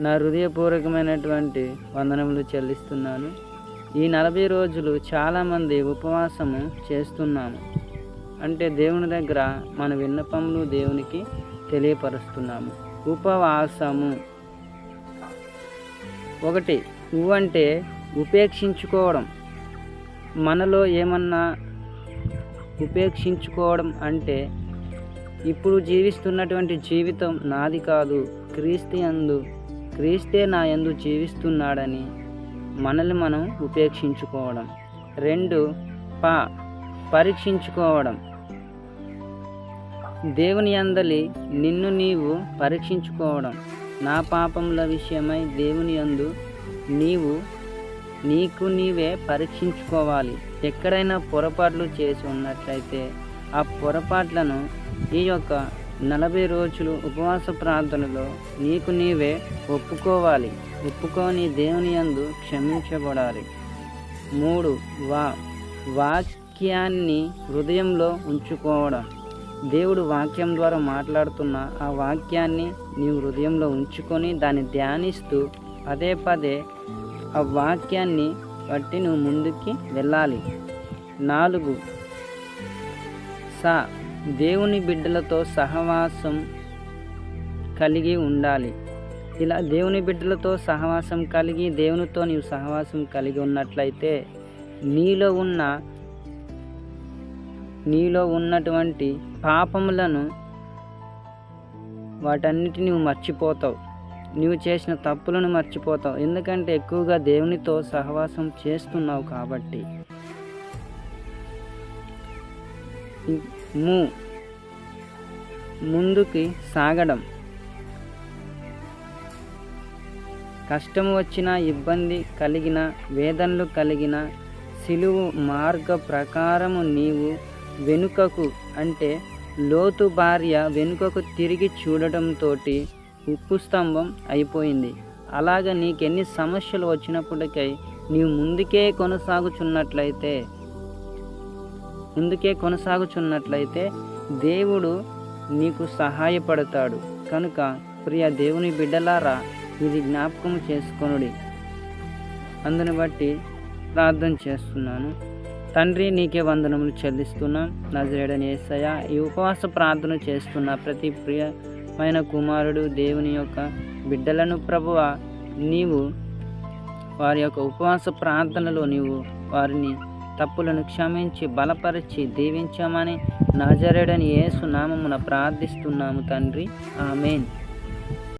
నా హృదయపూర్వకమైనటువంటి వందనములు చెల్లిస్తున్నాను. ఈ నలభై రోజులు చాలామంది ఉపవాసము చేస్తున్నాము. అంటే దేవుని దగ్గర మన విన్నపములు దేవునికి తెలియపరుస్తున్నాము. ఉపవాసము. ఒకటి ఉ అంటే ఉపేక్షించుకోవడం. మనలో ఏమన్నా ఉపేక్షించుకోవడం అంటే ఇప్పుడు జీవిస్తున్నటువంటి జీవితం నాది కాదు క్రీస్తు యందు క్రీస్తే నా యందు జీవిస్తున్నాడని మనల్ని మనం ఉపేక్షించుకోవడం. రెండు పా పరీక్షించుకోవడం. దేవుని అందలి నిన్ను నీవు పరీక్షించుకోవడం. నా పాపముల విషయమై దేవుని అందు నీవు నీకు నీవే పరీక్షించుకోవాలి. ఎక్కడైనా పొరపాట్లు చేసి ఉన్నట్లయితే ఆ పొరపాట్లను ఈ యొక్క నలభై రోజులు ఉపవాస ప్రార్థనలో నీకు నీవే ఒప్పుకోవాలి. ఒప్పుకొని దేవుని యందు క్షమించబడాలి. మూడు వా వాక్యాన్ని హృదయంలో ఉంచుకోవడం. దేవుడు వాక్యం ద్వారా మాట్లాడుతున్న ఆ వాక్యాన్ని నీవు హృదయంలో ఉంచుకొని దాన్ని ధ్యానిస్తూ పదే పదే ఆ వాక్యాన్ని బట్టి నువ్వు ముందుకి వెళ్ళాలి. నాలుగు సా దేవుని బిడ్డలతో సహవాసం కలిగి ఉండాలి. ఇలా దేవుని బిడ్డలతో సహవాసం కలిగి దేవునితో నీవు సహవాసం కలిగి ఉన్నట్లయితే నీలో ఉన్న నీలో ఉన్నటువంటి పాపములను వాటన్నిటిని నువ్వు మర్చిపోతావు. నువ్వు చేసిన తప్పులను మర్చిపోతావు. ఎందుకంటే ఎక్కువగా దేవునితో సహవాసం చేస్తున్నావు కాబట్టి. ము. ముందుకి సాగడం. కష్టం వచ్చిన ఇబ్బంది కలిగిన వేదనలు కలిగిన సిలువు మార్గ ప్రకారము నీవు వెనుకకు అంటే లోతు భార్య వెనుకకు తిరిగి చూడటంతో ఉప్పు స్తంభం అయిపోయింది. అలాగ నీకెన్ని సమస్యలు వచ్చినప్పటికై నీవు ముందుకే కొనసాగుచున్నట్లయితే ముందుకే కొనసాగుచున్నట్లయితే దేవుడు నీకు సహాయపడతాడు. కనుక ప్రియ దేవుని బిడ్డలారా ఇది జ్ఞాపకం చేసుకొనుడి. అందుని బట్టి ప్రార్థన చేస్తున్నాను. తండ్రి నీకే వందనములు చెల్లిస్తున్నాం. నజరేడని ఏసయ్య ఈ ఉపవాస ప్రార్థన చేస్తున్న ప్రతి ప్రియమైన కుమారుడు దేవుని యొక్క బిడ్డలను ప్రభువ నీవు వారి యొక్క ఉపవాస ప్రార్థనలో నీవు వారిని తప్పులను క్షమించి బలపరిచి దీవించమని నజరేడని యేసు నామమున ప్రార్థిస్తున్నాము తండ్రి. ఆమెన్.